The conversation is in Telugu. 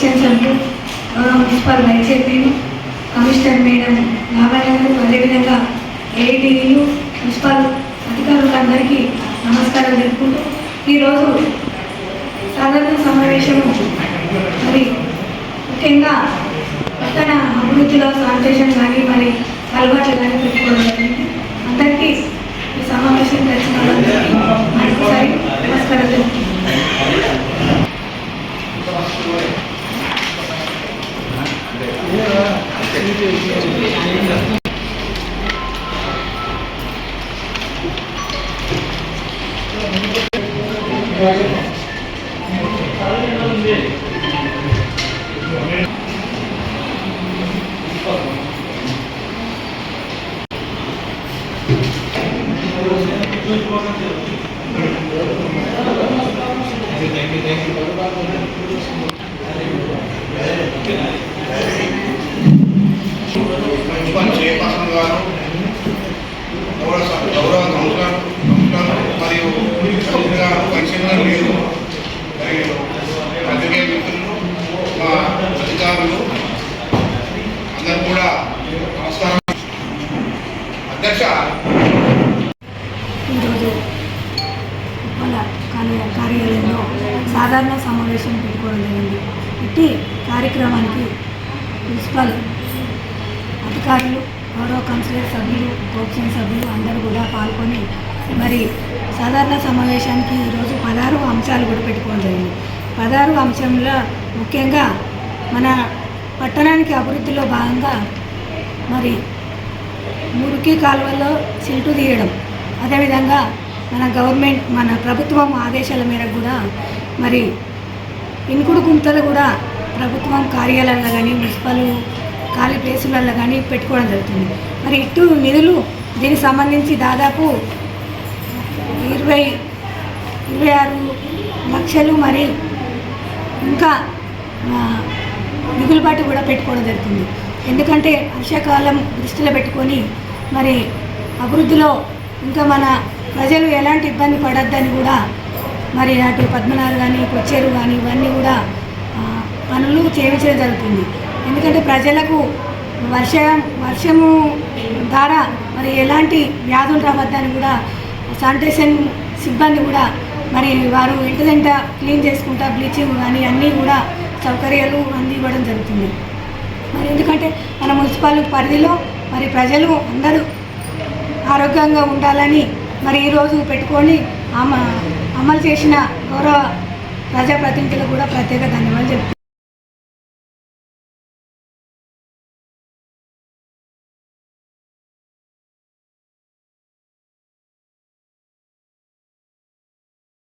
సెక్షన్స్ అంటూ municipal vice chairman commissioner madam నారాయణగారు అదేవిధంగా ఏఐటీలు మున్సిపల్ అధికారులందరికీ నమస్కారం జరుపుకుంటూ ఈరోజు సాధారణ సమావేశము మున్సిపల్ చైర్పర్సన్ గారు గౌరవ స- గౌరవ కౌన్సిలర్ మరియు కమిషనర్ గారు కమిషనర్ మీరు మరియు రాజకీయ మిత్రులు మా అధికారులు అందరూ కూడా నమస్కారం. అధ్యక్ష. ఈరోజు ఉప్పల కార్యాలయంలో సాధారణ సమావేశం పెట్టుకోవడం జరిగింది. ఇట్టి కార్యక్రమానికి ప్రిన్సిపల్ అధికారులు గౌరవ కౌన్సిలర్ సభ్యులు కోప్షన్ సభ్యులు అందరూ కూడా పాల్గొని మరి సాధారణ సమావేశానికి ఈరోజు పదహారు అంశాలు కూడా పెట్టుకోవడం జరిగింది. పదహారు అంశంలో ముఖ్యంగా మన పట్టణానికి అభివృద్ధిలో భాగంగా మరి మురికి కాలువల్లో సిల్టు తీయడం అదేవిధంగా మన గవర్నమెంట్ మన ప్రభుత్వం ఆదేశాల మేరకు కూడా మరి ఇంకుడు గుంతలు కూడా ప్రభుత్వం కార్యాలయాల్లో కానీ మున్సిపల్ ఖాళీ ప్లేసులలో కానీ పెట్టుకోవడం జరుగుతుంది. మరి ఇటు నిధులు దీనికి సంబంధించి దాదాపు ఇరవై ఇరవై ఆరు లక్షలు మరి ఇంకా మిగులుబాటు కూడా పెట్టుకోవడం జరుగుతుంది. ఎందుకంటే వర్షాకాలం దృష్టిలో పెట్టుకొని మరి అభివృద్ధిలో ఇంకా మన ప్రజలు ఎలాంటి ఇబ్బంది పడద్దని కూడా మరి అటు పద్మనాభ కానీ కొచ్చేరు కానీ ఇవన్నీ కూడా పనులు చేయించడం జరుగుతుంది. ఎందుకంటే ప్రజలకు వర్షం వర్షము ద్వారా మరి ఎలాంటి వ్యాధులు రావద్దని కూడా శానిటేషన్ సిబ్బంది కూడా మరి వారు ఇంటదంట క్లీన్ చేసుకుంటా బ్లీచింగ్ కానీ అన్నీ కూడా సౌకర్యాలు అందివ్వడం జరుగుతుంది. మరి ఎందుకంటే మన మున్సిపల్ పరిధిలో మరి ప్రజలు అందరూ ఆరోగ్యంగా ఉండాలని మరి ఈరోజు పెట్టుకొని అమ అమలు చేసిన గౌరవ ప్రజాప్రతినిధులకు కూడా ప్రత్యేక ధన్యవాదాలు చెప్తాను